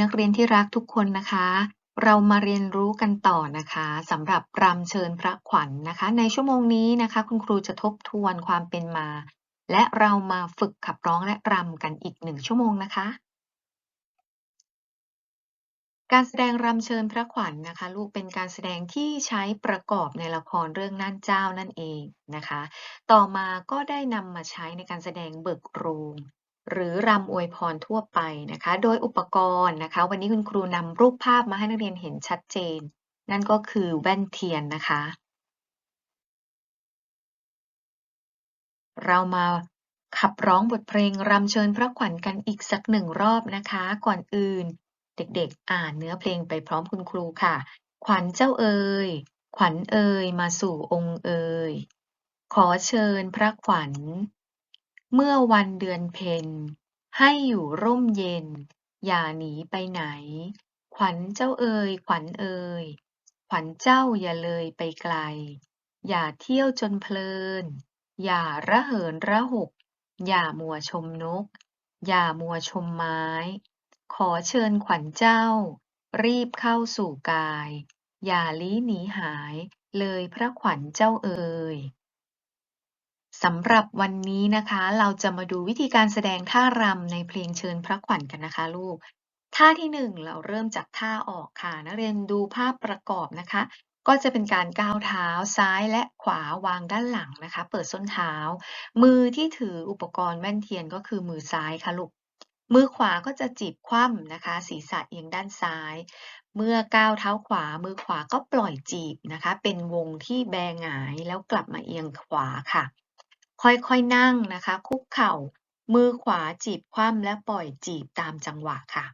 นักเรียนที่รักทุกคนนะคะ เรามาเรียนรู้กันต่อนะคะสำหรับรำเชิญพระขวัญนนะคะ ในชั่วโมงนี้นะคะ คุณครูจะทบทวนความเป็นมา และเรามาฝึกขับร้องและรำกันอีกหนึ่งชั่วโมงนะคะ การแสดงรำเชิญพระขวัญนนะคะ ลูกเป็นการแสดงที่ใช้ประกอบในละครเรื่องนั่นเจ้านั่นเองนะคะ ต่อมาก็ได้นำมาใช้ในการแสดงเบิกโรง หรือรำอวยพรทั่วไปนะคะ โดยอุปกรณ์นะคะ วันนี้คุณครูนำรูปภาพมาให้นักเรียนเห็นชัดเจน นั่นก็คือแว่นเทียนนะคะ เรามาขับร้องบทเพลงรำเชิญพระขวัญกันอีกสักหนึ่งรอบนะคะ ก่อนอื่น เด็กๆ อ่านเนื้อเพลงไปพร้อมคุณครูค่ะ ขวัญเจ้าเอ๋ยขวัญเอ๋ยมาสู่องค์เอ๋ยขอเชิญพระขวัญ เมื่อวันเดือนเพ็ญ ให้อยู่ร่มเย็น อย่าหนีไปไหน ขวัญเจ้าเอ๋ยขวัญเอ๋ยขวัญเจ้าอย่าเลยไปไกล อย่าเที่ยวจนเพลิน อย่าระเหินระหก อย่ามัวชมนก อย่ามัวชมไม้ ขอเชิญขวัญเจ้า รีบเข้าสู่กาย อย่าลี้หนีหายเลยพระขวัญเจ้าเอ๋ย สำหรับวันนี้นะคะ เราจะมาดูวิธีการแสดงท่ารำในเพลงเชิญพระขวัญกันนะคะลูก ท่าที่หนึ่งเราเริ่มจากท่าออกค่ะ นักเรียนดูภาพประกอบนะคะ ก็จะเป็นการก้าวเท้าซ้ายและขวาวางด้านหลังนะคะ เปิดส้นเท้า มือที่ถืออุปกรณ์แว่นเทียนก็คือมือซ้ายค่ะลูก มือขวาก็จะจีบคว่ำนะคะ ศีรษะเอียงด้านซ้าย เมื่อก้าวเท้าขวา มือขวาก็ปล่อยจีบนะคะ เป็นวงที่แบงหงายแล้วกลับมาเอียงขวาค่ะ ค่อย ๆ นั่งนะคะ คุกเข่า มือขวาจีบคว่ำและปล่อยจีบตามจังหวะค่ะ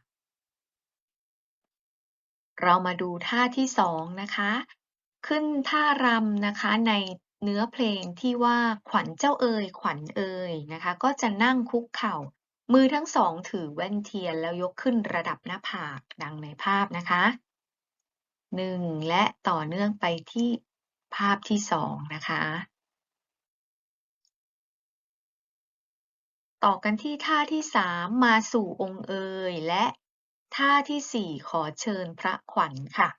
เรามาดูท่าที่สองนะคะ ขึ้นท่ารำนะคะในเนื้อเพลงที่ว่าขวัญเจ้าเอ๋ยขวัญเอ๋ยนะคะ ก็จะนั่งคุกเข่า มือทั้งสองถือแว่นเทียนแล้วยกขึ้นระดับหน้าผากดังในภาพนะคะหนึ่งและต่อเนื่องไปที่ภาพที่สองนะคะ ต่อกันที่ท่าที่สามมาสู่องค์เอยและท่าที่สี่ขอเชิญพระขวัญค่ะ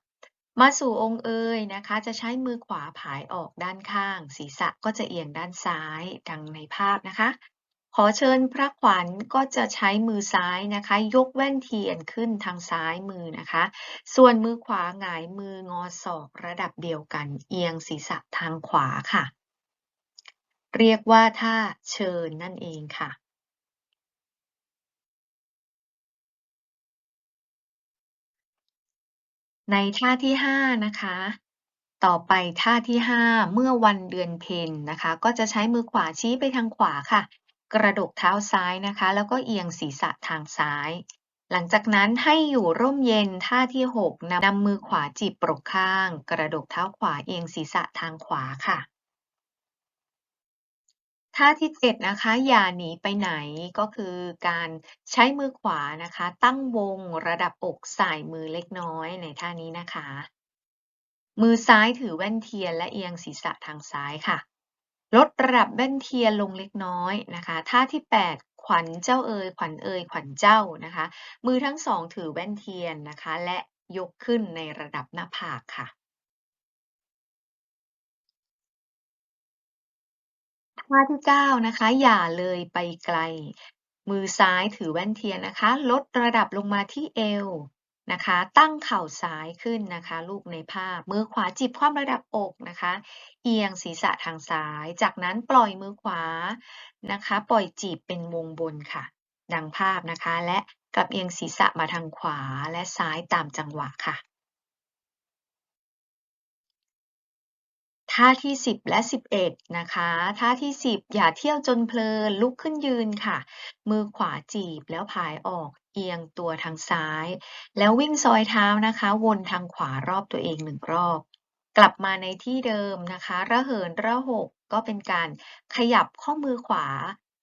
มาสู่องค์เอยนะคะ จะใช้มือขวาผายออกด้านข้าง ศีรษะก็จะเอียงด้านซ้ายดังในภาพนะคะ ขอเชิญพระขวัญก็จะใช้มือซ้ายนะคะ ยกแว่นเทียนขึ้นทางซ้ายมือนะคะ ส่วนมือขวาหงายมืองอศอกระดับเดียวกัน เอียงศีรษะทางขวาค่ะ เรียกว่าท่าเชิญนั่นเองค่ะ ในท่าที่ 5 นะคะ ต่อไปท่าที่ 5 เมื่อวันเดือนเพ็ญนะคะ ก็จะใช้มือขวาชี้ไปทางขวาค่ะ กระดกเท้าซ้ายนะคะ แล้วก็เอียงศีรษะทางซ้าย หลังจากนั้นให้อยู่ร่มเย็นท่าที่ 6นำมือขวาจีบปรกข้าง กระดกเท้าขวาเอียงศีรษะทางขวาค่ะ ท่าที่ 7 นะคะ อย่าหนีไปไหนก็คือการใช้มือขวานะคะ ตั้งวงระดับอกสายมือเล็กน้อยในท่านี้นะคะ มือซ้ายถือแว่นเทียนและเอียงศีรษะทางซ้ายค่ะ ลดระดับแว่นเทียนลงเล็กน้อยนะคะ ท่าที่ 8 ขวัญเจ้าเอ๋ยขวัญเอ๋ยขวัญเจ้านะคะ มือทั้งสองถือแว่นเทียนนะคะ และยกขึ้นในระดับหน้าผากค่ะ ท่าที่9นะคะ อย่าเลยไปไกล มือซ้ายถือแว่นเทียนนะคะ ลดระดับลงมาที่เอวนะคะ ตั้งเข่าซ้ายขึ้นนะคะ ลูกในภาพ มือขวาจีบคว่ำระดับอกนะคะ เอียงศีรษะทางซ้าย จากนั้นปล่อยมือขวานะคะ ปล่อยจีบเป็นวงบนค่ะ ดังภาพนะคะ และกลับเอียงศีรษะมาทางขวาและซ้ายตามจังหวะค่ะ ท่าที่ 10 และ 11 นะคะ ท่าที่ 10 อย่าเที่ยวจนเพลิน ลุกขึ้นยืนค่ะ มือขวาจีบแล้วผายออก เอียงตัวทางซ้าย แล้ววิ่งซอยเท้านะคะ วนทางขวารอบตัวเองหนึ่งรอบ กลับมาในที่เดิมนะคะ ระเหินระหกก็เป็นการขยับข้อมือขวา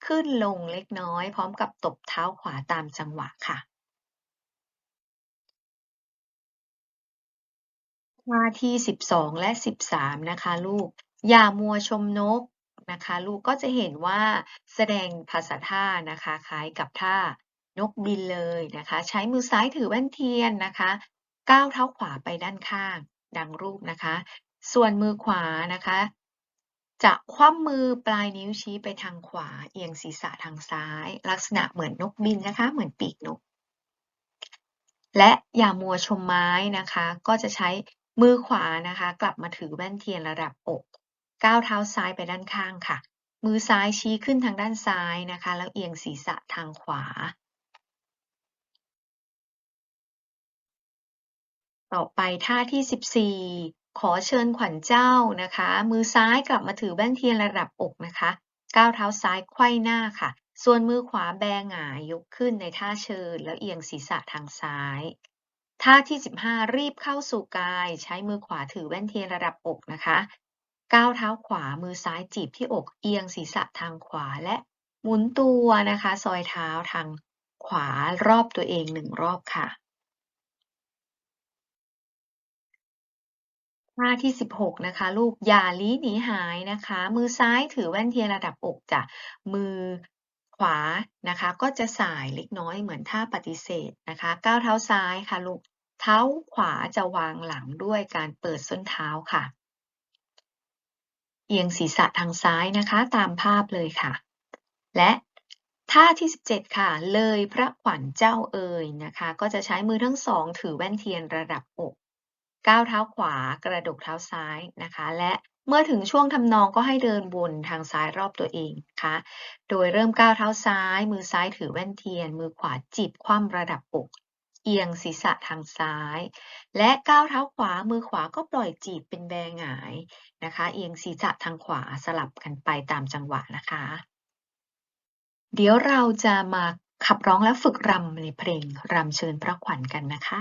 ขึ้นลงเล็กน้อย พร้อมกับตบเท้าขวาตามจังหวะค่ะ ท่าที่12และ13นะคะลูก อย่ามัวชมนกนะคะลูกก็จะเห็นว่าแสดงภาษาท่านะคะคล้ายกับท่านกบินเลยนะคะ ใช้มือซ้ายถือแว่นเทียนนะคะก้าวเท้าขวาไปด้านข้าง ดังรูปนะคะ ส่วนมือขวานะคะ จะคว่ำมือปลายนิ้วชี้ไปทางขวา เอียงศีรษะทางซ้าย ลักษณะเหมือนนกบินนะคะ เหมือนปีกนก และอย่ามัวชมไม้นะคะ ก็จะใช้ มือขวานะคะ กลับมาถือแว่นเทียนระดับอก ก้าวเท้าซ้ายไปด้านข้างค่ะ มือซ้ายชี้ขึ้นทางด้านซ้ายนะคะ แล้วเอียงศีรษะทางขวา ต่อไปท่าที่ 14 ขอเชิญขวัญเจ้านะคะ มือซ้ายกลับมาถือแว่นเทียนระดับอกนะคะ ก้าวเท้าซ้ายไขว้หน้าค่ะ ส่วนมือขวาแบงหงายยกขึ้นในท่าเชิญ แล้วเอียงศีรษะทางซ้าย ท่าที่ 15 รีบเข้าสู่กาย ใช้มือขวาถือแว่นเทียนระดับอกนะคะ ก้าวเท้าขวามือซ้ายจีบที่อกเอียงศีรษะทางขวาและหมุนตัวนะคะ ซอยเท้าทางขวารอบตัวเองหนึ่งรอบค่ะ ท่าที่ 16 นะคะ ลูกอย่าลี้หนีหายนะคะ มือซ้ายถือแว่นเทียนระดับอกจ้ะมือ ขวานะคะ ก็จะสายเล็กน้อยเหมือนท่าปฏิเสธนะคะก้าวเท้าซ้ายค่ะลูกเท้าขวาจะวางหลังด้วยการเปิดส้นเท้าค่ะ เอียงศีรษะทางซ้ายนะคะ ตามภาพเลยค่ะ และท่าที่ 17 ค่ะ เลยพระขวัญเจ้าเอ่ยนะคะ ก็จะใช้มือทั้งสองถือแว่นเทียนระดับอกก้าวเท้าขวากระดกเท้าซ้ายนะคะ และ เมื่อถึงช่วงทำนองก็ให้เดินวนทางซ้ายรอบตัวเองนะคะ โดยเริ่มก้าวเท้าซ้าย มือซ้ายถือแว่นเทียน มือขวาจีบคว่ำระดับอก เอียงศีรษะทางซ้าย และก้าวเท้าขวา มือขวาก็ปล่อยจีบเป็นแบหงายนะคะ เอียงศีรษะทางขวาสลับกันไปตามจังหวะนะคะ เดี๋ยวเราจะมาขับร้องและฝึกรำในเพลงรำเชิญพระขวัญกันนะคะ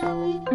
Billy.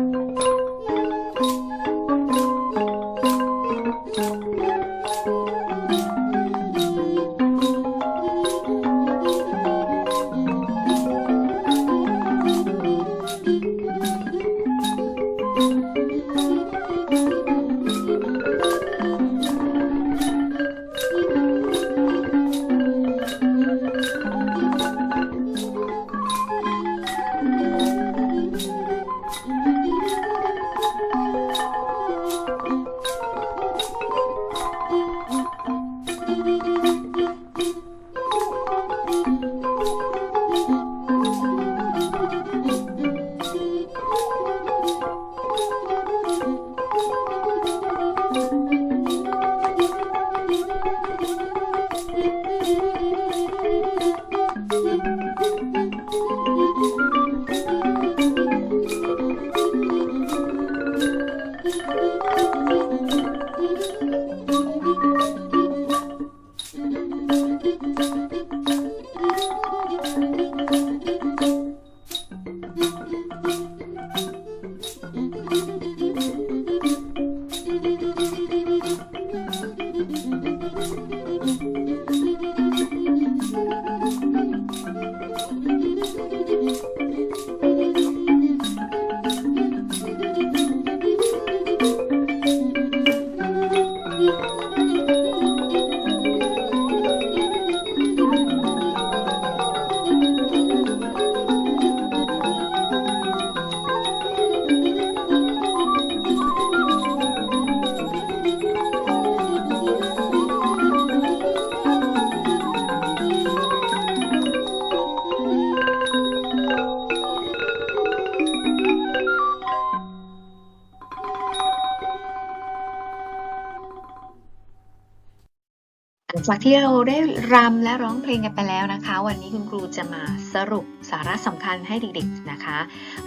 จากที่เราได้รำและร้องเพลงกันไปแล้วนะคะ วันนี้คุณครูจะมาสรุปสาระสำคัญให้เด็กๆนะคะ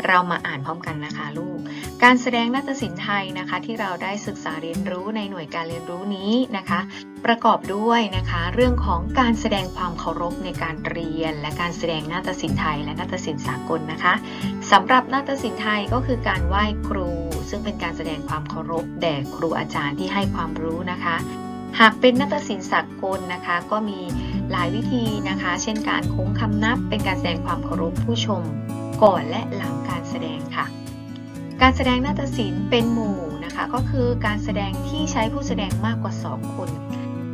เรามาอ่านพร้อมกันนะคะลูก การแสดงนาฏศิลป์ไทยนะคะ ที่เราได้ศึกษาเรียนรู้ในหน่วยการเรียนรู้นี้นะคะ ประกอบด้วยนะคะ เรื่องของการแสดงความเคารพในการเรียน และการแสดงนาฏศิลป์ไทย และนาฏศิลป์สากลนะคะสำหรับนาฏศิลป์ไทยก็คือการไหว้ครู ซึ่งเป็นการแสดงความเคารพแด่ครูอาจารย์ที่ให้ความรู้นะคะ หากเป็นนาฏศิลป์สากลนะคะ ก็มีหลายวิธีนะคะ เช่นการโค้งคำนับ เป็นการแสดงความเคารพผู้ชม ก่อนและหลังการแสดงค่ะ การแสดงนาฏศิลป์เป็นหมู่นะคะ ก็คือการแสดงที่ใช้ผู้แสดงมากกว่า 2 คน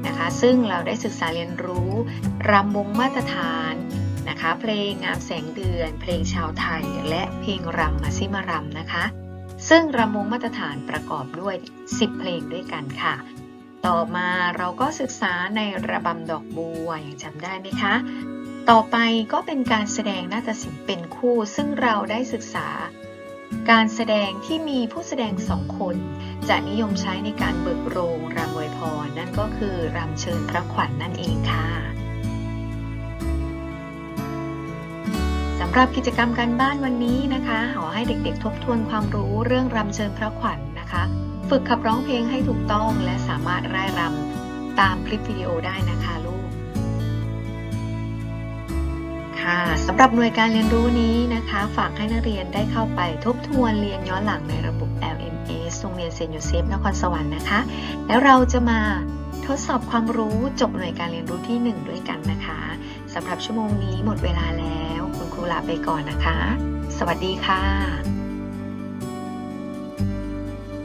นะคะ ซึ่งเราได้ศึกษาเรียนรู้รำวงมาตรฐานนะคะ เพลงงามแสงเดือน เพลงชาวไทย และเพลงรำมาซิมารำนะคะ ซึ่งรำวงมาตรฐานประกอบด้วย 10 เพลงด้วยกันค่ะ ต่อมาเราก็ศึกษาในระบำดอกบัวอย่างจำได้ไหมคะ ต่อไปก็เป็นการแสดงนาฏศิลป์เป็นคู่ ซึ่งเราได้ศึกษา การแสดงที่มีผู้แสดงสองคน จะนิยมใช้ในการเบิกโรงรำวยพรนั่นก็คือรำเชิญพระขวัญนนั่นเองค่ะสำหรับกิจกรรมการบ้านวันนี้นะคะขอให้เด็กๆ ทบทวนความรู้เรื่องรำเชิญพระขวัญ นะคะ ฝึกขับร้องเพลงให้ถูกต้องและสามารถร่ายรำตามคลิปวิดีโอได้นะคะลูก ค่ะสำหรับหน่วยการเรียนรู้นี้นะคะ ฝากให้นักเรียนได้เข้าไปทบทวนเรียนย้อนหลังในระบบ LMS โรงเรียนเซนต์โยเซฟนครสวรรค์นะคะ แล้วเราจะมาทดสอบความรู้จบหน่วยการเรียนรู้ที่ 1 ด้วยกันนะคะสำหรับชั่วโมงนี้หมดเวลาแล้ว คุณครูลาไปก่อนนะคะ สวัสดีค่ะ